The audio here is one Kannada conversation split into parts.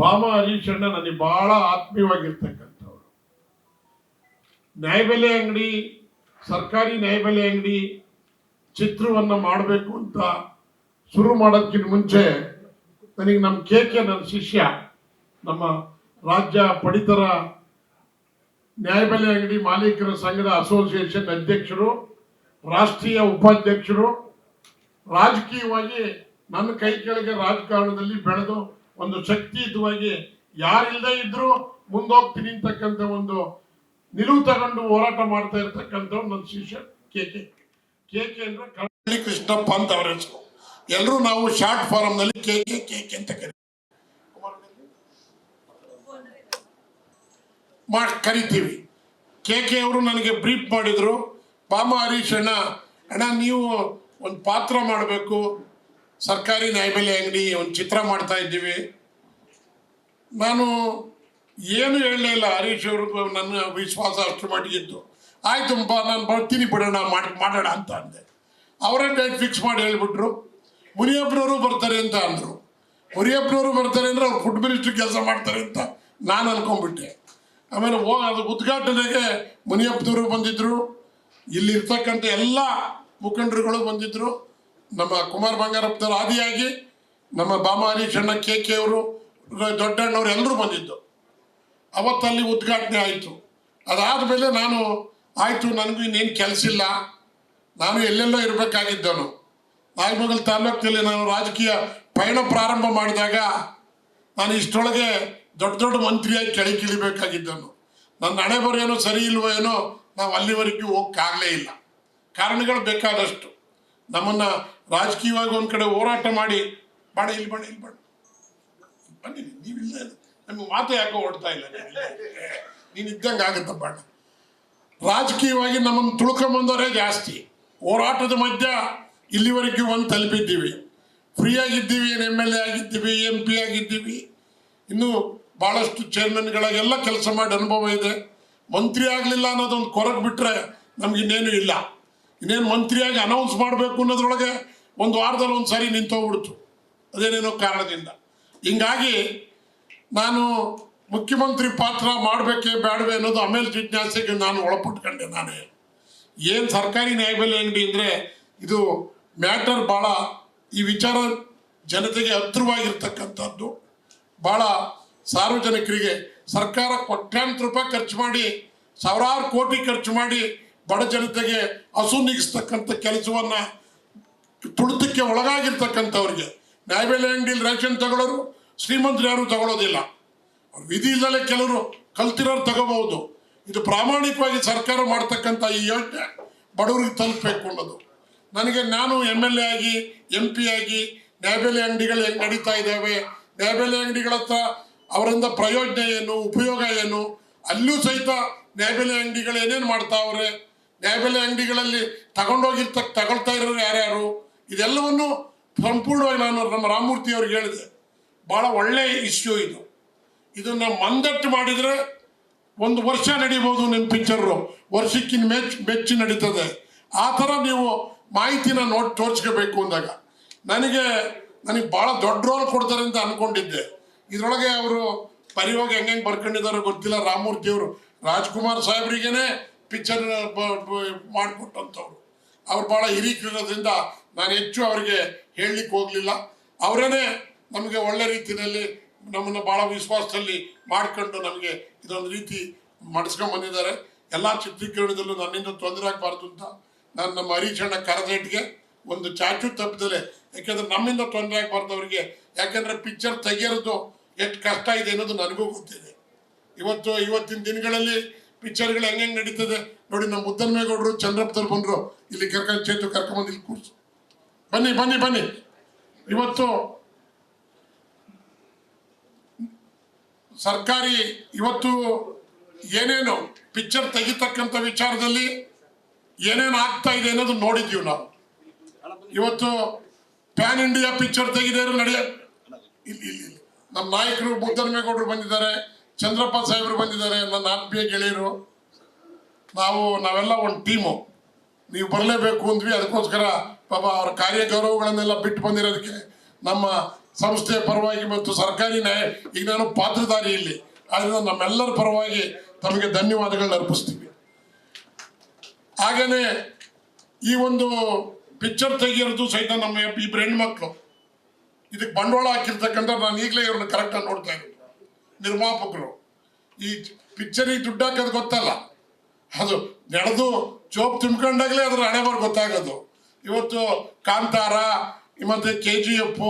ಭಾಮ ಹರೀಶಣ್ಣ ನನಗೆ ಬಹಳ ಆತ್ಮೀಯವಾಗಿರ್ತಕ್ಕಂಥವ್ರು. ನ್ಯಾಯಬೆಲೆ ಅಂಗಡಿ, ಸರ್ಕಾರಿ ನ್ಯಾಯಬೆಲೆ ಅಂಗಡಿ ಚಿತ್ರವನ್ನು ಮಾಡಬೇಕು ಅಂತ ಶುರು ಮಾಡೋದಕ್ಕಿಂತ ಮುಂಚೆ ನನಗೆ ನಮ್ಮ ಕೆ ಕೆ ನನ್ನ ಶಿಷ್ಯ, ನಮ್ಮ ರಾಜ್ಯ ಪಡಿತರ ನ್ಯಾಯಬೆಲೆ ಅಂಗಡಿ ಮಾಲೀಕರ ಸಂಘದ ಅಸೋಸಿಯೇಷನ್ ಅಧ್ಯಕ್ಷರು, ರಾಷ್ಟ್ರೀಯ ಉಪಾಧ್ಯಕ್ಷರು, ರಾಜಕೀಯವಾಗಿ ನನ್ನ ಕೈ ಕೆಳಗೆ ರಾಜಕಾರಣದಲ್ಲಿ ಬೆಳೆದು ಒಂದು ಶಕ್ತಿಯುತವಾಗಿ ಯಾರಿಲ್ಲದೆ ಇದ್ರೂ ಮುಂದೋಗ್ತೀನಿ ಅಂತಕ್ಕಂಥ ಒಂದು ನಿಲುವು ತಗೊಂಡು ಹೋರಾಟ ಮಾಡ್ತಾ ಇರ್ತಕ್ಕಂಥ ನನ್ನ ಶಿಷ್ಯ ಕೆ ಕೆ. ಕೆ ಕೆ ಅಂದ್ರೆ ಕಳ್ಳಿ ಕೃಷ್ಣಪ್ಪ ಅಂತ ಅವರ ಹೆಸರು. ಎಲ್ಲರೂ ನಾವು ಶಾರ್ಟ್ ಫಾರಂ ನಲ್ಲಿ ಕೆ ಕೆ ಕೆ ಕೆ ಅಂತ ಕರಿತೀವಿ. ಕರಿತೀವಿ. ಕೆ ಕೆ ಅವರು ನನಗೆ ಬ್ರೀಫ್ ಮಾಡಿದ್ರು ಪಾಮ ಹರೀಶ್ ಅಣ್ಣ ಅಣ್ಣ, ನೀವು ಒಂದು ಪಾತ್ರ ಮಾಡಬೇಕು ಸರ್ಕಾರಿ ನ್ಯಾಯಬೆಲೆ ಅಂಗಡಿ ಒಂದು ಚಿತ್ರ ಮಾಡ್ತಾ ಇದ್ದೀವಿ. ನಾನು ಏನು ಹೇಳಲೇ ಇಲ್ಲ ಹರೀಶ್ ಅವರು ನನ್ನ ವಿಶ್ವಾಸ ಅಷ್ಟು ಮಟ್ಟಿಗಿತ್ತು ಆಯ್ತು ನಾನು ಬರ್ತೀನಿ ಬಿಡೋಣ ಮಾಡಿ, ಮಾಡೋಣ ಅಂತ ಅಂದೆ. ಅವರೇ ಡೇಟ್ ಫಿಕ್ಸ್ ಮಾಡಿ ಹೇಳ್ಬಿಟ್ರು. ಮುನಿಯಪ್ಪನವರು ಬರ್ತಾರೆ ಅಂತ ಅಂದರು. ಮುನಿಯಪ್ಪನವರು ಬರ್ತಾರೆ ಅಂದರೆ ಅವ್ರು ಫುಡ್ ಮಿನಿಸ್ಟ್ರಿ ಕೆಲಸ ಮಾಡ್ತಾರೆ ಅಂತ ನಾನು ಅನ್ಕೊಂಡ್ಬಿಟ್ಟೆ. ಆಮೇಲೆ ಓ, ಅದು ಉದ್ಘಾಟನೆಗೆ ಮುನಿಯಪ್ಪನವರು ಬಂದಿದ್ದರು ಇಲ್ಲಿರ್ತಕ್ಕಂಥ ಎಲ್ಲ ಮುಖಂಡರುಗಳು ಬಂದಿದ್ದರು ನಮ್ಮ ಕುಮಾರ್ ಬಂಗಾರಪ್ಪದವ್ರು ಆದಿಯಾಗಿ ನಮ್ಮ ಬಾಮ ಚಣ್ಣ ಕೆ ಕೆ ಅವರು, ದೊಡ್ಡಣ್ಣವ್ರು ಎಲ್ಲರೂ ಬಂದಿದ್ದು. ಅವತ್ತಲ್ಲಿ ಉದ್ಘಾಟನೆ ಆಯಿತು. ಅದಾದ ಮೇಲೆ ನಾನು, ಆಯಿತು, ನನಗೂ ಇನ್ನೇನು ಕೆಲಸ ಇಲ್ಲ. ನಾನು ಎಲ್ಲೆಲ್ಲೋ ಇರಬೇಕಾಗಿದ್ದನು. ನಾಯಿಮಗಲ್ ತಾಲೂಕಿನಲ್ಲಿ ನಾನು ರಾಜಕೀಯ ಪಯಣ ಪ್ರಾರಂಭ ಮಾಡಿದಾಗ ನಾನು ಇಷ್ಟೊಳಗೆ ದೊಡ್ಡ ದೊಡ್ಡ ಮಂತ್ರಿಯಾಗಿ ಕೆಳಗಿಳಿಬೇಕಾಗಿದ್ದನು. ನನ್ನ ಹಣೆ ಏನೋ ಸರಿ ಇಲ್ವೋ ಏನೋ ನಾವು ಅಲ್ಲಿವರೆಗೂ ಹೋಗಕ್ಕಾಗಲೇ ಇಲ್ಲ. ಕಾರಣಗಳು ಬೇಕಾದಷ್ಟು. ನಮ್ಮನ್ನು ರಾಜಕೀಯವಾಗಿ ಒಂದು ಕಡೆ ಹೋರಾಟ ಮಾಡಿ, ಬಾಡ ಇಲ್ಲಿ ಬಾಡ ಇಲ್ಲಿ ಬಾಡ. ಬನ್ನಿ ನೀವಿಲ್ಲ ನಮ್ಗೆ ಮಾತು ಯಾಕೋ ಓಡ್ತಾ ಇಲ್ಲ ನೀನು ಇದ್ದಂಗೆ ಆಗುತ್ತೆ ಬಾಡ. ರಾಜಕೀಯವಾಗಿ ನಮ್ಮನ್ನು ತುಳ್ಕೊಂಬಂದವರೇ ಜಾಸ್ತಿ. ಹೋರಾಟದ ಮಧ್ಯ ಇಲ್ಲಿವರೆಗೂ ಒಂದು ತಲುಪಿದ್ದೀವಿ. ಫ್ರೀ ಆಗಿದ್ದೀವಿ, ಏನು ಎಂ ಎಲ್ ಎ ಆಗಿದ್ದೀವಿ ಎಂ ಪಿ ಆಗಿದ್ದೀವಿ. ಇನ್ನು ಭಾಳಷ್ಟು ಚೇರ್ಮನ್ಗಳಾಗೆಲ್ಲ ಕೆಲಸ ಮಾಡಿ ಅನುಭವ ಇದೆ. ಮಂತ್ರಿ ಆಗಲಿಲ್ಲ ಅನ್ನೋದೊಂದು ಕೊರಗೆ ಬಿಟ್ಟರೆ ಇನ್ನೇನು ಇಲ್ಲ. ಇನ್ನೇನು ಮಂತ್ರಿಯಾಗಿ ಅನೌನ್ಸ್ ಮಾಡಬೇಕು ಅನ್ನೋದ್ರೊಳಗೆ ಒಂದು ವಾರದಲ್ಲಿ ಒಂದು ಸಾರಿ ನಿಂತೋಗ್ಬಿಡ್ತು. ಅದೇನೇನೋ ಕಾರಣದಿಂದ. ಹಿಂಗಾಗಿ ನಾನು ಮುಖ್ಯಮಂತ್ರಿ ಪಾತ್ರ ಮಾಡಬೇಕೇ ಬೇಡವೇ ಅನ್ನೋದು ಆಮೇಲೆ ಜಿಜ್ಞಾಸೆಗೆ ನಾನು ಒಳಪಟ್ಕೊಂಡೆ ನಾನೇ. ಏನು ಸರ್ಕಾರಿ ನ್ಯಾಯಬೆಲೆ ಅಂಗಡಿ ಅಂದರೆ ಇದು ಮ್ಯಾಟರ್ ಭಾಳ ಈ ವಿಚಾರ ಜನತೆಗೆ ಹತ್ತಿರವಾಗಿರ್ತಕ್ಕಂಥದ್ದು. ಭಾಳ ಸಾರ್ವಜನಿಕರಿಗೆ ಸರ್ಕಾರ ಕೋಟ್ಯಾಂತರ ರೂಪಾಯಿ ಖರ್ಚು ಮಾಡಿ, ಸಾವಿರಾರು ಕೋಟಿ ಖರ್ಚು ಮಾಡಿ ಬಡ ಜನತೆಗೆ ಹಸು ನೀಗಿಸ್ತಕ್ಕಂಥ ಕೆಲಸವನ್ನ ತುಳಿತಕ್ಕೆ ಒಳಗಾಗಿರ್ತಕ್ಕಂಥವ್ರಿಗೆ ನ್ಯಾಯಬೆಲೆ ಅಂಗಡಿಯಲ್ಲಿ ರೇಷನ್ ತಗೊಳ್ಳೋರು, ಶ್ರೀಮಂತರು ಯಾರು ತಗೊಳ್ಳೋದಿಲ್ಲ. ವಿಧಿ ಇಲ್ಲದೆ ಕೆಲವರು ಕಲ್ತಿರೋರು ತಗೋಬಹುದು. ಇದು ಪ್ರಾಮಾಣಿಕವಾಗಿ ಸರ್ಕಾರ ಮಾಡ್ತಕ್ಕಂಥ ಈ ಯೋಜನೆ ಬಡವರಿಗೆ ತಲುಪಬೇಕು ಅನ್ನೋದು. ನನಗೆ ನಾನು ಎಂ ಎಲ್ ಎ ಆಗಿ ಎಂ ಪಿ ಆಗಿ ನ್ಯಾಯಬೆಲೆ ಅಂಗಡಿಗಳು ಹೆಂಗೆ ನಡೀತಾ ಇದ್ದಾವೆ ನ್ಯಾಯಬೆಲೆ ಅಂಗಡಿಗಳ ಹತ್ರ ಅವರಿಂದ ಪ್ರಯೋಜನ ಏನು, ಉಪಯೋಗ ಏನು, ಅಲ್ಲೂ ಸಹಿತ ನ್ಯಾಯಬೆಲೆ ಅಂಗಡಿಗಳು ಏನೇನು ಮಾಡ್ತಾವ್ರೆ ನ್ಯಾಯಬೆಲೆ ಅಂಗಡಿಗಳಲ್ಲಿ ತಗೊಂಡೋಗಿರ್ತ, ತಗೊಳ್ತಾ ಇರೋರು ಯಾರ್ಯಾರು? ಇದೆಲ್ಲವನ್ನು ಸಂಪೂರ್ಣವಾಗಿ ನಾನು ನಮ್ಮ ರಾಮಮೂರ್ತಿ ಅವ್ರಿಗೆ ಹೇಳಿದೆ. ಭಾಳ ಒಳ್ಳೆಯ ಇಶ್ಯೂ ಇದು. ಇದನ್ನ ಮಂದಟ್ಟು ಮಾಡಿದರೆ ಒಂದು ವರ್ಷ ನಡೀಬೋದು ನಿಮ್ಮ ಪಿಕ್ಚರು ವರ್ಷಕ್ಕಿನ ಮೆಚ್, ಮೆಚ್ಚಿ ನಡೀತದೆ. ಆ ಥರ ನೀವು ಮಾಹಿತಿನ ನೋಡಿ ತೋರಿಸ್ಕೋಬೇಕು ಅಂದಾಗ. ನನಗೆ ನನಗೆ ಭಾಳ ದೊಡ್ಡ ರೋಲ್ ಕೊಡ್ತಾರೆ ಅಂತ ಅನ್ಕೊಂಡಿದ್ದೆ. ಇದರೊಳಗೆ ಅವರು ಪರಿವಾಗ ಹೆಂಗೆ ಹೆಂಗೆ ಬರ್ಕೊಂಡಿದ್ದಾರೋ ಗೊತ್ತಿಲ್ಲ. ರಾಮಮೂರ್ತಿಯವರು ರಾಜ್ಕುಮಾರ್ ಸಾಹೇಬ್ರಿಗೇನೆ ಪಿಕ್ಚರ್ ಮಾಡಿಕೊಟ್ಟಂಥವ್ರು ಅವ್ರು ಭಾಳ ಹಿರಿಕಿರೋದ್ರಿಂದ ನಾನು ಹೆಚ್ಚು ಅವರಿಗೆ ಹೇಳಲಿಕ್ಕೆ ಹೋಗಲಿಲ್ಲ. ಅವರೇ ನಮಗೆ ಒಳ್ಳೆ ರೀತಿಯಲ್ಲಿ ನಮ್ಮನ್ನು ಭಾಳ ವಿಶ್ವಾಸದಲ್ಲಿ ಮಾಡ್ಕೊಂಡು ನಮಗೆ ಇದೊಂದು ರೀತಿ ಮಾಡಿಸ್ಕೊಂಡು ಬಂದಿದ್ದಾರೆ. ಎಲ್ಲ ಚಿತ್ರೀಕರಣದಲ್ಲೂ ನನ್ನಿಂದ ತೊಂದರೆ ಆಗಬಾರ್ದು ಅಂತ ನಾನು ನಮ್ಮ ಹರೀಶಣ್ಣ ಕರದೇಟ್ಗೆ ಒಂದು ಚಾಚು ತಪ್ಪಿದರೆ ಯಾಕೆಂದ್ರೆ ನಮ್ಮಿಂದ ತೊಂದರೆ ಆಗಬಾರ್ದು ಅವರಿಗೆ. ಯಾಕೆಂದ್ರೆ ಪಿಕ್ಚರ್ ತೆಗಿಯೋದು ಎಷ್ಟು ಕಷ್ಟ ಇದೆ ಅನ್ನೋದು ನನಗೂ ಗೊತ್ತಿದೆ. ಇವತ್ತು, ಇವತ್ತಿನ ದಿನಗಳಲ್ಲಿ ಪಿಕ್ಚರ್ಗಳು ಹೆಂಗೆ ನಡೀತದೆ? ನೋಡಿ, ನಮ್ಮ ಮುದ್ದನ್ಮೇಗೌಡರು ಚಂದ್ರಪ್ಪದವ್ರು ಬಂದರು. ಇಲ್ಲಿ ಕರ್ಕೊಂಡು ಚೇತು ಕರ್ಕೊಂಬಂದು ಇಲ್ಲಿ ಕೂರ್ಸು. ಬನ್ನಿ ಬನ್ನಿ ಬನ್ನಿ. ಇವತ್ತು ಸರ್ಕಾರಿ ಇವತ್ತು ಏನೇನು ಪಿಕ್ಚರ್ ತೆಗಿತಕ್ಕಂಥ ವಿಚಾರದಲ್ಲಿ ಏನೇನು ಆಗ್ತಾ ಇದೆ ಅನ್ನೋದು ನೋಡಿದ್ದೀವಿ ನಾವು. ಇವತ್ತು ಪ್ಯಾನ್ ಇಂಡಿಯಾ ಪಿಕ್ಚರ್ ತೆಗಿದೇ ನಡೆಯ ಇಲ್ಲಿ ಇಲ್ಲಿ. ನಮ್ಮ ನಾಯಕರು ಮುದ್ದನ್ಮೇಗೌಡರು ಬಂದಿದ್ದಾರೆ. ಚಂದ್ರಪ್ಪ ಸಾಹೇಬರು ಬಂದಿದ್ದಾರೆ ನನ್ನ ಆತ್ಮೀಯ ಗೆಳೆಯರು. ನಾವು, ನಾವೆಲ್ಲ ಒಂದು ಟೀಮು ನೀವು ಬರಲೇಬೇಕು ಅಂದ್ವಿ. ಅದಕ್ಕೋಸ್ಕರ ಪಾಪ ಅವ್ರ ಕಾರ್ಯ ಗೌರವಗಳನ್ನೆಲ್ಲ ಬಿಟ್ಟು ಬಂದಿರೋದಕ್ಕೆ ನಮ್ಮ ಸಂಸ್ಥೆಯ ಪರವಾಗಿ ಮತ್ತು ಸರ್ಕಾರಿ ನ್ಯಾಯ, ಈಗ ನಾನು ಪಾತ್ರಧಾರಿ ಇಲ್ಲಿ. ಆದ್ರಿಂದ ನಮ್ಮೆಲ್ಲರ ಪರವಾಗಿ ತಮಗೆ ಧನ್ಯವಾದಗಳನ್ನ ಅರ್ಪಿಸ್ತೀವಿ. ಹಾಗೇನೆ ಈ ಒಂದು ಪಿಕ್ಚರ್ ತೆಗಿಯೋದು ಸಹಿತ ನಮ್ಮ ಇಬ್ಬರು ಹೆಣ್ಮಕ್ಳು ಇದಕ್ಕೆ ಬಂಡವಾಳ ಹಾಕಿರ್ತಕ್ಕಂಥ ನಾನು ಈಗಲೇ ಇವ್ರನ್ನ ಕರೆಕ್ಟಾಗಿ ನೋಡ್ತಾ ಇದ್ದೀನಿ ನಿರ್ಮಾಪಕರು. ಈ ಪಿಕ್ಚರಿಗೆ ದುಡ್ಡು ಹಾಕೋದು ಗೊತ್ತಲ್ಲ. ಅದು ನಡೆದು ಜೋಬ್ ತುಂಬಿಕೊಂಡಾಗಲೇ ಅದ್ರ ಹಣೆ ಬರ್ ಗೊತ್ತಾಗೋದು. ಇವತ್ತು ಕಾಂತಾರ, ಮತ್ತೆ ಕೆ ಜಿ ಎಫ್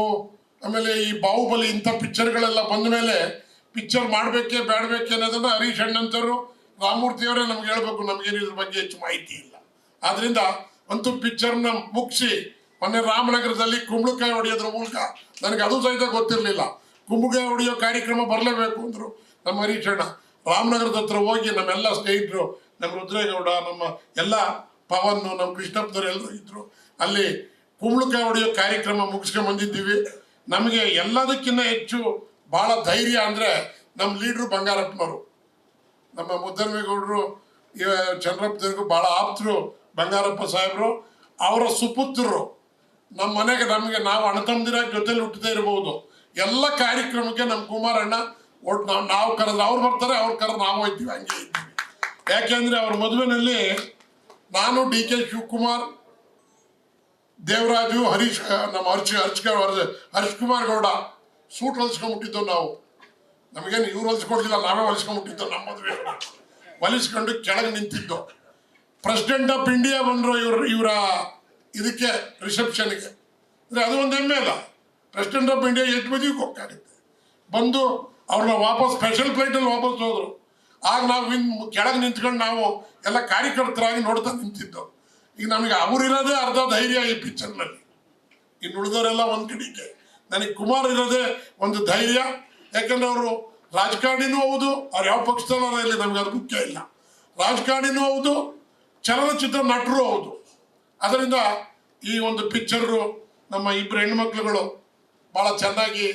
ಆಮೇಲೆ ಈ ಬಾಹುಬಲಿ ಇಂಥ ಪಿಕ್ಚರ್ಗಳೆಲ್ಲ ಬಂದ ಮೇಲೆ ಪಿಕ್ಚರ್ ಮಾಡಬೇಕೇ ಬೇಡಬೇಕೆ ಅನ್ನೋದನ್ನ ಹರೀಶ್ ಅಣ್ಣಂತರು ರಾಮಮೂರ್ತಿಯವರೇ ನಮ್ಗೆ ಹೇಳ್ಬೇಕು, ನಮಗೇನು ಇದ್ರ ಬಗ್ಗೆ ಹೆಚ್ಚು ಮಾಹಿತಿ ಇಲ್ಲ. ಆದ್ರಿಂದ ಅಂತೂ ಪಿಕ್ಚರ್ನ ಮುಗಿಸಿ, ಮೊನ್ನೆ ರಾಮನಗರದಲ್ಲಿ ಕುಂಬಳಕಾಯಿ ಹೊಡೆಯೋದ್ರ ಮೂಲಕ, ನನಗೆ ಅದು ಸಹಿತ ಗೊತ್ತಿರಲಿಲ್ಲ. ಕುಂಬಳಕಾಯಿ ಹೊಡೆಯೋ ಕಾರ್ಯಕ್ರಮ ಬರಲೇಬೇಕು ಅಂದರು. ನಮ್ಮ ಹರೀಶ್ ಅಣ್ಣ ರಾಮನಗರದ ಹತ್ರ ಹೋಗಿ ನಮ್ಮೆಲ್ಲ ಸ್ನೇಹಿತರು, ನಮ್ಮ ರುದ್ರೇಗೌಡ, ನಮ್ಮ ಎಲ್ಲ ಪವನ್, ನಮ್ಮ ಕೃಷ್ಣಪ್ಪನವ್ರು ಎಲ್ಲರೂ ಇದ್ರು. ಅಲ್ಲಿ ಕುಂಬಳಕಾಯಿ ಹೊಡೆಯೋ ಕಾರ್ಯಕ್ರಮ ಮುಗಿಸ್ಕೊಂಡ್ ಬಂದಿದ್ದೀವಿ. ನಮಗೆ ಎಲ್ಲದಕ್ಕಿಂತ ಹೆಚ್ಚು ಬಹಳ ಧೈರ್ಯ ಅಂದರೆ ನಮ್ಮ ಲೀಡ್ರು ಬಂಗಾರಪ್ಪನವರು. ನಮ್ಮ ಮುದ್ದರ್ಮೇಗೌಡರು ಇವ ಚಂದ್ರಪ್ಪದವ್ರಿಗೂ ಭಾಳ ಆಪ್ತರು ಬಂಗಾರಪ್ಪ ಸಾಹೇಬರು. ಅವರ ಸುಪುತ್ರರು. ನಮ್ಮ ಮನೆಗೆ ನಮಗೆ ನಾವು ಅಣತಂದಿರ ಜೊತೆಲಿ ಹುಟ್ಟದೇ ಇರಬಹುದು ಎಲ್ಲ ಕಾರ್ಯಕ್ರಮಕ್ಕೆ ನಮ್ಮ ಕುಮಾರಣ್ಣ ಒಟ್ಟು ನಾವು ನಾವು ಕರೆದ್ರೆ ಅವ್ರು ಬರ್ತಾರೆ, ಅವ್ರು ಕರೆದ್ರೆ ನಾವು ಹೋಯ್ತೀವಿ, ಹಂಗೆ ಇದ್ದೀವಿ. ಯಾಕೆಂದ್ರೆ ಅವ್ರ ಮದುವೆನಲ್ಲಿ ನಾನು ಡಿ ಕೆ ಶಿವಕುಮಾರ್, ದೇವರಾಜು, ಹರೀಶ್, ನಮ್ಮ ಹರ್ಷ ಹರ್ಷ ಹರ್ಷ್ ಕುಮಾರ್ ಗೌಡ ಸೂಟ್ ಹೊಲಿಸ್ಕೊಂಡ್ಬಿಟ್ಟಿದ್ದೋ ನಾವು. ನಮಗೇನು ಇವ್ರು ಹೊಲಿಸ್ಕೊಡ್ಲಿಲ್ಲ, ನಾವೇ ಹೊಲಿಸ್ಕೊಂಡ್ಬಿಟ್ಟಿದ್ದೋ ನಮ್ಮ ಮದುವೆ. ಹೊಲಿಸ್ಕೊಂಡು ಕೆಳಗೆ ನಿಂತಿದ್ದು. ಪ್ರೆಸಿಡೆಂಟ್ ಆಫ್ ಇಂಡಿಯಾ ಬಂದರು ಇವ್ರ ಇವರ ಇದಕ್ಕೆ ರಿಸೆಪ್ಷನ್ಗೆ ಅಂದರೆ ಅದು ಒಂದು ಹೆಮ್ಮೆ ಅಲ್ಲ. ಪ್ರೆಸಿಡೆಂಟ್ ಆಫ್ ಇಂಡಿಯಾ ಎಷ್ಟು ಮಂದಿಗೆ ಹೋಗ್ತಾಗುತ್ತೆ ಬಂದು ಅವ್ರನ್ನ ವಾಪಸ್ ಸ್ಪೆಷಲ್ ಫ್ಲೈಟಲ್ಲಿ ವಾಪಸ್ ಹೋದ್ರು. ಆಗ ನಾವು ಇನ್ ಕೆಳಗೆ ನಿಂತ್ಕೊಂಡು ನಾವು ಎಲ್ಲ ಕಾರ್ಯಕರ್ತರಾಗಿ ನೋಡ್ತಾ ನಿಂತಿದ್ದವು ಈಗ ನಮಗೆ ಅವರಿರೋದೇ ಅರ್ಧ ಧೈರ್ಯ ಈ ಪಿಕ್ಚರ್ನಲ್ಲಿ ಇನ್ನು ಉಳಿದವರೆಲ್ಲ ಒಂದು ಕಡೆಗೆ ನನಗೆ ಕುಮಾರ್ ಇರೋದೇ ಒಂದು ಧೈರ್ಯ. ಯಾಕಂದ್ರೆ ಅವರು ರಾಜಕಾರಣಿನೂ ಹೌದು, ಅವ್ರು ಯಾವ ಪಕ್ಷದಲ್ಲ ಇಲ್ಲಿ ನಮ್ಗೆ ಅದು ಮುಖ್ಯ ಇಲ್ಲ. ರಾಜಕಾರಣಿನೂ ಹೌದು, ಚಲನಚಿತ್ರ ನಟರು ಹೌದು. ಅದರಿಂದ ಈ ಒಂದು ಪಿಕ್ಚರು ನಮ್ಮ ಇಬ್ಬರು ಹೆಣ್ಮಕ್ಳುಗಳು ಭಾಳ ಚೆನ್ನಾಗಿ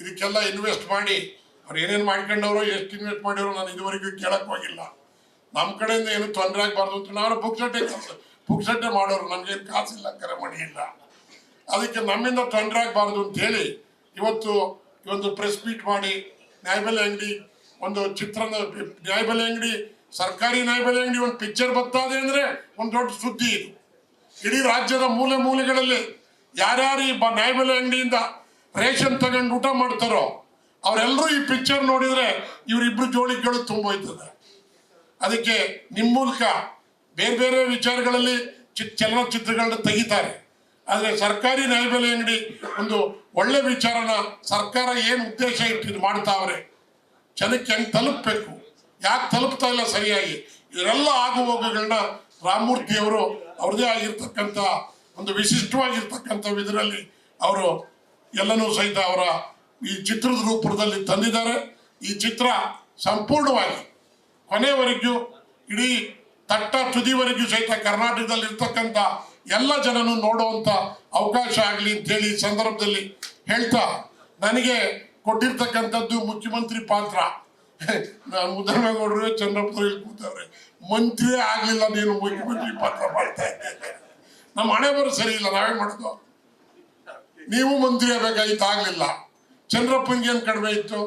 ಇದಕ್ಕೆಲ್ಲ ಇನ್ವೆಸ್ಟ್ ಮಾಡಿ, ಅವ್ರು ಏನೇನು ಮಾಡ್ಕೊಂಡವ್ರು ಎಷ್ಟು ಇನ್ವೆಸ್ಟ್ ಮಾಡಿರೋ ನಾನು ಇದುವರೆಗೂ ಕೇಳಕ್ ಹೋಗಿಲ್ಲ. ನಮ್ಮ ಕಡೆಯಿಂದ ಏನು ತೊಂದರೆ ಆಗಬಾರ್ದು ಅಂತ ನಾವು ಪುಕ್ಸಟ್ಟೆ ಪುಕ್ಸಟ್ಟೆ ಮಾಡೋರು ನಮ್ಗೇನು ಕಾಸಿಲ್ಲ ಕರೆ ಮಾಡಿ ಇಲ್ಲ. ಅದಕ್ಕೆ ನಮ್ಮಿಂದ ತೊಂದರೆ ಆಗಬಾರ್ದು ಅಂತ ಹೇಳಿ, ಇವತ್ತು ಇವೊಂದು ಪ್ರೆಸ್ ಮೀಟ್ ಮಾಡಿ, ನ್ಯಾಯಬೆಲೆ ಅಂಗಡಿ ಒಂದು ಚಿತ್ರದ ನ್ಯಾಯಬೆಲೆ ಅಂಗಡಿ, ಸರ್ಕಾರಿ ನ್ಯಾಯಬೆಲೆ ಅಂಗಡಿ ಒಂದು ಪಿಕ್ಚರ್ ಬರ್ತಾದೆ ಅಂದ್ರೆ ಒಂದು ದೊಡ್ಡ ಸುದ್ದಿ ಇದು. ಇಡೀ ರಾಜ್ಯದ ಮೂಲೆ ಮೂಲೆಗಳಲ್ಲಿ ಯಾರ್ಯಾರು ಈ ನ್ಯಾಯಬೆಲೆ ಅಂಗಡಿಯಿಂದ ರೇಷನ್ ತಗೊಂಡು ಊಟ ಮಾಡ್ತಾರೋ ಅವರೆಲ್ಲರೂ ಈ ಪಿಕ್ಚರ್ ನೋಡಿದ್ರೆ ಇವರಿಬ್ರು ಜೋಳಿಗಳು ತುಂಬೋಯ್ತದೆ. ಅದಕ್ಕೆ ನಿಮ್ಮ ಮೂಲಕ ಬೇರೆ ಬೇರೆ ವಿಚಾರಗಳಲ್ಲಿ ಚಿ ಚಲನಚಿತ್ರಗಳನ್ನ ತೆಗಿತಾರೆ. ಆದರೆ ಸರ್ಕಾರಿ ನ್ಯಾಯಬೆಲೆ ಅಂಗಡಿ ಒಂದು ಒಳ್ಳೆ ವಿಚಾರನ ಸರ್ಕಾರ ಏನು ಉದ್ದೇಶ ಇಟ್ಟಿದ್ದು ಮಾಡ್ತಾವ್ರೆ, ಜನಕ್ಕೆ ಹೆಂಗೆ ತಲುಪಬೇಕು? ಯಾಕೆ ತಲುಪ್ತಾ ಇಲ್ಲ ಸರಿಯಾಗಿ? ಇವರೆಲ್ಲ ಆಗು ಹೋಗುಗಳನ್ನ ರಾಮಮೂರ್ತಿ ಅವರು ಅವ್ರದೇ ಆಗಿರ್ತಕ್ಕಂಥ ಒಂದು ವಿಶಿಷ್ಟವಾಗಿರ್ತಕ್ಕಂಥ ಇದರಲ್ಲಿ ಅವರು ಎಲ್ಲನೂ ಸಹಿತ ಅವರ ಈ ಚಿತ್ರದ ರೂಪದಲ್ಲಿ ತಂದಿದ್ದಾರೆ. ಈ ಚಿತ್ರ ಸಂಪೂರ್ಣವಾಗಿ ಕೊನೆವರೆಗೂ ಇಡೀ ತಟ್ಟ ತುದಿವರೆಗೂ ಸಹಿತ ಕರ್ನಾಟಕದಲ್ಲಿ ಇರ್ತಕ್ಕಂಥ ಎಲ್ಲ ಜನನು ನೋಡುವಂತ ಅವಕಾಶ ಆಗಲಿ ಅಂತೇಳಿ ಈ ಸಂದರ್ಭದಲ್ಲಿ ಹೇಳ್ತಾ ನನಗೆ ಕೊಟ್ಟಿರ್ತಕ್ಕಂಥದ್ದು ಮುಖ್ಯಮಂತ್ರಿ ಪಾತ್ರ. ನಾನು ಮುದ್ದನಗೌಡರು ಚಂದ್ರಪ್ಪರು ಕೂತವ್ರೆ. ಮಂತ್ರಿ ಆಗ್ಲಿಲ್ಲ, ನೀನು ಮುಖ್ಯಮಂತ್ರಿ ಪಾತ್ರ ಮಾಡ್ತಾ ಇದ್ದೇನೆ. ನಮ್ಮ ಹಣೆ ಬರೋ ಸರಿ ಇಲ್ಲ, ನಾವೇ ಮಾಡೋದು ನೀವು ಮಂತ್ರಿ ಆಗಬೇಕಾಗಿತ್ತು ಆಗ್ಲಿಲ್ಲ. ಚಂದ್ರಪ್ಪನಿಗೆ ಕಡಿಮೆ ಇತ್ತು?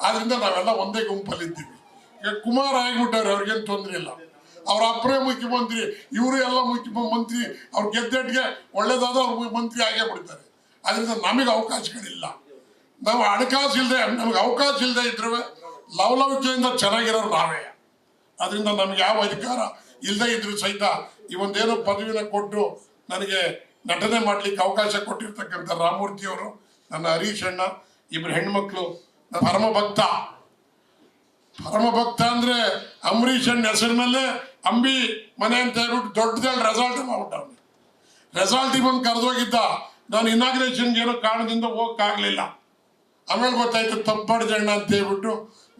ಆದ್ರಿಂದ ನಾವೆಲ್ಲ ಒಂದೇ ಗುಂಪಲ್ಲಿದ್ದೀವಿ. ಈಗ ಕುಮಾರ್ ಆಗಿಬಿಟ್ಟವ್ರೆ ಅವ್ರಿಗೇನು ತೊಂದರೆ ಇಲ್ಲ. ಅವ್ರ ಅಪ್ಪರೇ ಮುಖ್ಯಮಂತ್ರಿ, ಇವರು ಎಲ್ಲ ಮುಖ್ಯಮಂತ್ರಿ ಅವ್ರ ಗೆದ್ದೆಟ್ಗೆ ಒಳ್ಳೇದಾದ ಅವ್ರು ಮಂತ್ರಿ ಆಗೇ ಬಿಡ್ತಾರೆ. ಅದರಿಂದ ನಮಗೆ ಅವಕಾಶಗಳಿಲ್ಲ. ನಾವು ಹಣಕಾಸು ಇಲ್ಲದೆ ನಮಗೆ ಅವಕಾಶ ಇಲ್ಲದೆ ಇದ್ರೆ ಲವಲವಿಕೆಯಿಂದ ಚೆನ್ನಾಗಿರೋರು ನಾವೇ. ಅದರಿಂದ ನಮ್ಗೆ ಯಾವ ಅಧಿಕಾರ ಇಲ್ಲದೆ ಇದ್ರು ಸಹಿತ ಈ ಒಂದೇನೋ ಪದವಿನ ಕೊಟ್ಟು ನನಗೆ ನಟನೆ ಮಾಡ್ಲಿಕ್ಕೆ ಅವಕಾಶ ಕೊಟ್ಟಿರ್ತಕ್ಕಂಥ ರಾಮೂರ್ತಿಯವರು ನನ್ನ ಹರೀಶ್ ಅಣ್ಣ, ಇಬ್ರು ಹೆಣ್ಮಕ್ಳು ಪರಮ ಭಕ್ತ ಪರಮ ಭಕ್ತ ಅಂದ್ರೆ ಅಂಬರೀಷ್ ಅಣ್ಣ ಹೆಸರಿನಲ್ಲೇ ಅಂಬಿ ಮನೆ ಅಂತ ಹೇಳ್ಬಿಟ್ಟು ದೊಡ್ಡದಾಗಿ ರೆಸಾರ್ಟ್ ಮಾಡ್ಬಿಟ್ಟವ್ನು ರೆಸಾರ್ಟಿಗೆ ಬಂದು ಕರೆದೋಗಿದ್ದ. ನಾನು ಇನಾಗ್ರೇಷನ್ಗೆ ಏನೋ ಕಾರಣದಿಂದ ಹೋಗಕ್ಕಾಗಲಿಲ್ಲ. ಆಮೇಲೆ ಗೊತ್ತಾಯ್ತು ತಪ್ಪಾಡ್ ಅಣ್ಣ ಅಂತ ಹೇಳ್ಬಿಟ್ಟು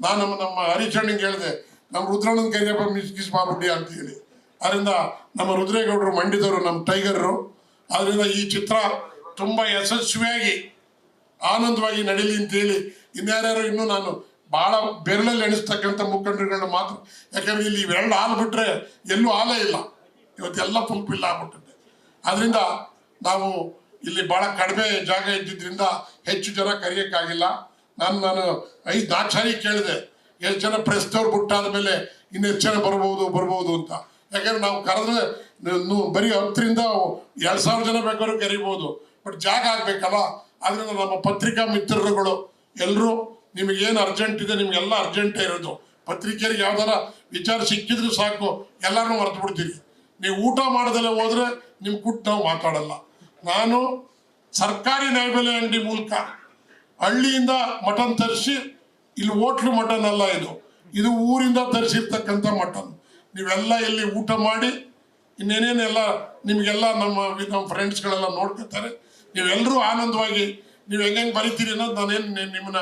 ನಾನು ನಮ್ಮ ನಮ್ಮ ಹರೀಶ್ ಅಣ್ಣಂಗೆ ಹೇಳಿದೆ, ನಮ್ಮ ರುದ್ರಣ್ಣನ ಕೈಯಪ್ಪ ಮಿಸ್ ಗಿಸ್ ಮಾಡ್ಬಿಡಿ ಅಂತ ಹೇಳಿ. ಅದರಿಂದ ನಮ್ಮ ರುದ್ರೇಗೌಡರು, ಮಂಡಿದವರು, ನಮ್ಮ ಟೈಗರ್ರು ಅದರಿಂದ ಈ ಚಿತ್ರ ತುಂಬ ಯಶಸ್ವಿಯಾಗಿ, ಆನಂದವಾಗಿ ನಡೀಲಿ ಅಂತೇಳಿ ಇನ್ಯಾರ್ಯಾರು ಇನ್ನೂ ನಾನು ಭಾಳ ಬೆರಳಲ್ಲಿ ಎಣಿಸ್ತಕ್ಕಂಥ ಮುಖಂಡರುಗಳನ್ನ ಮಾತ್ರ. ಯಾಕಂದ್ರೆ ಇಲ್ಲಿ ಇವೆರಡು ಹಾಲು ಬಿಟ್ರೆ ಎಲ್ಲೂ ಹಾಲೇ ಇಲ್ಲ. ಇವತ್ತೆಲ್ಲ ಫುಲ್ಫಿಲ್ ಆಗ್ಬಿಟ್ಟಿದೆ. ಅದರಿಂದ ನಾವು ಇಲ್ಲಿ ಬಹಳ ಕಡಿಮೆ ಜಾಗ ಇದ್ದಿದ್ರಿಂದ ಹೆಚ್ಚು ಜನ ಕರೆಯಕ್ಕಾಗಿಲ್ಲ. ನಾನು ನಾನು ಐದು ದಾಚಾರಿ ಕೇಳಿದೆ. ಎಷ್ಟು ಜನ ಪ್ರೆಸ್ನವ್ರು ಬಿಟ್ಟಾದ ಮೇಲೆ ಇನ್ನು ಎಷ್ಟು ಜನ ಬರ್ಬೋದು ಬರ್ಬೋದು ಅಂತ. ಯಾಕಂದ್ರೆ ನಾವು ಕರೆದ್ರೆ ಬರೀ ಹತ್ತರಿಂದ ಎರಡು ಸಾವಿರ ಜನ ಬೇಕಾದ್ರೂ ಕರಿಬೋದು ಬಟ್ ಜಾಗ ಆಗ್ಬೇಕಲ್ಲ? ಆದ್ರಿಂದ ನಮ್ಮ ಪತ್ರಿಕಾ ಮಿತ್ರರುಗಳು ಎಲ್ಲರೂ ನಿಮಗೇನು ಅರ್ಜೆಂಟ್ ಇದೆ ನಿಮಗೆಲ್ಲ ಅರ್ಜೆಂಟೇ ಇರೋದು. ಪತ್ರಿಕೆಯರಿಗೆ ಯಾವ್ದಾರ ವಿಚಾರ ಸಿಕ್ಕಿದ್ರು ಸಾಕು ಎಲ್ಲಾರು ಮರ್ತು ಬಿಡ್ತೀರಿ. ನೀವು ಊಟ ಮಾಡದಲ್ಲೇ ಹೋದ್ರೆ ನಿಮ್ ಕುಟ್ಟು ನಾವು ಮಾತಾಡಲ್ಲ. ನಾನು ಸರ್ಕಾರಿ ನ್ಯಾಯಬೆಲೆ ಅಂಗಡಿ ಮೂಲಕ ಹಳ್ಳಿಯಿಂದ ಮಟನ್ ತರಿಸಿ, ಇಲ್ಲಿ ಹೋಟ್ಲು ಮಟನ್ ಅಲ್ಲ ಇದು. ಇದು ಊರಿಂದ ತರಿಸಿರ್ತಕ್ಕಂಥ ಮಟನ್. ನೀವೆಲ್ಲ ಇಲ್ಲಿ ಊಟ ಮಾಡಿ ಇನ್ನೇನೇನೆಲ್ಲ ನಿಮಗೆಲ್ಲ ನಮ್ಮ ನಮ್ಮ ಫ್ರೆಂಡ್ಸ್ಗಳೆಲ್ಲ ನೋಡ್ಕೊತಾರೆ ನೀವೆಲ್ಲರೂ ಆನಂದವಾಗಿ ನೀವು ಹೆಂಗೆ ಬರಿತೀರಿ ಅನ್ನೋದು ನಾನೇನು ನಿಮ್ಮನ್ನ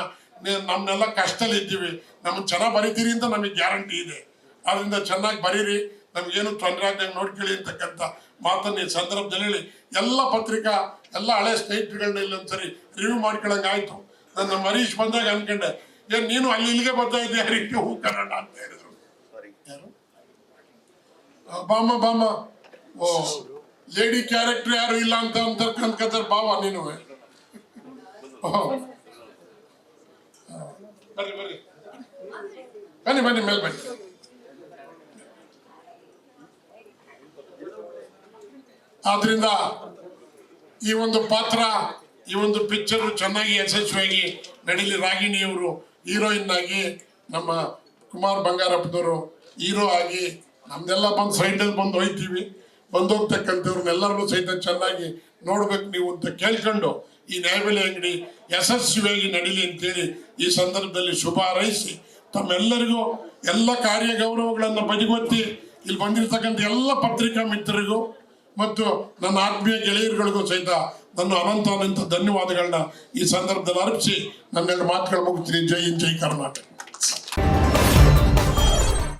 ನಮ್ಮನ್ನೆಲ್ಲ ಕಷ್ಟದಲ್ಲಿ ಇದ್ದೀವಿ. ನಮ್ಮನ್ನ ಚೆನ್ನಾಗಿ ಬರಿತೀರಿ ಅಂತ ನಮಗೆ ಗ್ಯಾರಂಟಿ ಇದೆ. ಆದ್ದರಿಂದ ಚೆನ್ನಾಗಿ ಬರೀರಿ. ನಮಗೇನು ತೊಂದರೆ ಆಗ್ದಂಗೆ ನೋಡ್ಕೊಳ್ಳಿ ಅಂತಕ್ಕಂಥ ಮಾತನ್ನ ಈ ಸಂದರ್ಭದಲ್ಲಿ ಹೇಳಿ. ಎಲ್ಲ ಪತ್ರಿಕಾ ಎಲ್ಲ ಹಳೆ ಸ್ನೇಹಿತರುಗಳನ್ನ ಇಲ್ಲೊಂದ್ಸರಿ ರಿವ್ಯೂ ಮಾಡ್ಕೊಳಂಗೆ ಆಯಿತು. ನನ್ನ ಮರೀಶ್ ಬಂದಾಗ ಅನ್ಕೊಂಡೆ ಏನು ನೀನು ಅಲ್ಲಿ ಇಲ್ಲಿಗೆ ಬರ್ತಾ ಇದ್ದೀಯ? ಹರಿಕೆ ಹೂ ಕನ್ನಡ ಅಂತ ಹೇಳಿದ್ರು. ಯಾರು? ಬಾಮ ಬಾಮ. ಓ ಲೇಡಿ ಕ್ಯಾರೆಕ್ಟರ್ ಯಾರು ಇಲ್ಲ ಅಂತ ಅಂತ ಅನ್ಕೋತಾರೆ ಬಾವ ನೀನು ಬರ್ರಿ ಬರ್ರಿ. ಬನ್ನಿ ಬನ್ನಿ, ಮೇಲೆ ಬನ್ನಿ. ಆದ್ರಿಂದ ಈ ಒಂದು ಪಾತ್ರ, ಈ ಒಂದು ಪಿಕ್ಚರ್ ಚೆನ್ನಾಗಿ ಯಶಸ್ವಿಯಾಗಿ ನಡೀಲಿ. ರಾಗಿಣಿಯವರು ಹೀರೋಯಿನ್ ಆಗಿ ನಮ್ಮ ಕುಮಾರ್ ಬಂಗಾರಪ್ಪನವರು ಹೀರೋ ಆಗಿ ನಮ್ದೆಲ್ಲ ಬಂದು ಸೈಟಲ್ಲಿ ಬಂದು ಹೋಯ್ತೀವಿ ಬಂದೋಗ್ತಕ್ಕಂಥವ್ರನ್ನೆಲ್ಲರಿಗೂ ಸಹಿತ ಚೆನ್ನಾಗಿ ನೋಡ್ಬೇಕು ನೀವು ಅಂತ ಕೇಳ್ಕೊಂಡು ಈ ನ್ಯಾಯಬೆಲೆ ಅಂಗಡಿ ಯಶಸ್ವಿಯಾಗಿ ನಡೀಲಿ ಅಂತೇಳಿ ಈ ಸಂದರ್ಭದಲ್ಲಿ ಶುಭ ಹಾರೈಸಿ ತಮ್ಮೆಲ್ಲರಿಗೂ ಎಲ್ಲ ಕಾರ್ಯ ಗೌರವಗಳನ್ನು ಬದಿಗೊತ್ತಿ ಇಲ್ಲಿ ಬಂದಿರತಕ್ಕಂಥ ಎಲ್ಲ ಪತ್ರಿಕಾ ಮಿತ್ರರಿಗೂ ಮತ್ತು ನನ್ನ ಆತ್ಮೀಯ ಗೆಳೆಯರುಗಳಿಗೂ ಸಹಿತ ನನ್ನ ಅನಂತ ಅನಂತ ಧನ್ಯವಾದಗಳನ್ನ ಈ ಸಂದರ್ಭದಲ್ಲಿ ಅರ್ಪಿಸಿ ನನ್ನೆರಡು ಮಾತುಗಳು ಮುಗಿಸ್ತೀನಿ. ಜೈ ಜೈ ಕರ್ನಾಟಕ.